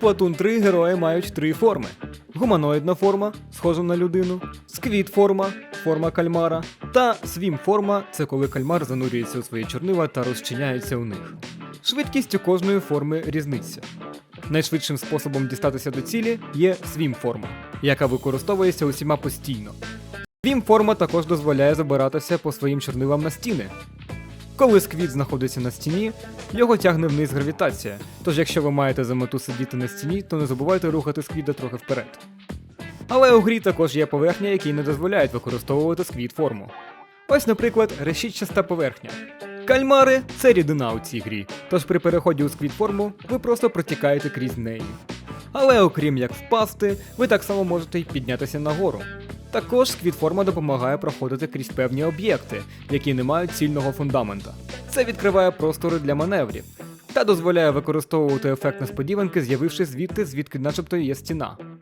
Splatoon 3 герої мають три форми: гуманоїдна форма, схожа на людину, сквіт форма, форма кальмара, та свім форма це коли кальмар занурюється у свої чорнила та розчиняється у них. Швидкість у кожної форми різниця. Найшвидшим способом дістатися до цілі є свім форма, яка використовується усіма постійно. Свім форма також дозволяє забиратися по своїм чорнилам на стіни. Коли сквіт знаходиться на стіні, його тягне вниз гравітація. Тож, якщо ви маєте за мету сидіти на стіні, то не забувайте рухати сквіда трохи вперед. Але у грі також є поверхня, які не дозволяють використовувати сквіт форму. Ось, наприклад, решітчаста поверхня. Кальмари це рідина у цій грі, тож при переході у сквіт форму ви просто протікаєте крізь неї. Але окрім як впасти, ви так само можете й піднятися нагору. Також сквіт-форма допомагає проходити крізь певні об'єкти, які не мають цільного фундамента. Це відкриває простори для маневрів та дозволяє використовувати ефект несподіванки, з'явившись звідти, звідки начебто є стіна.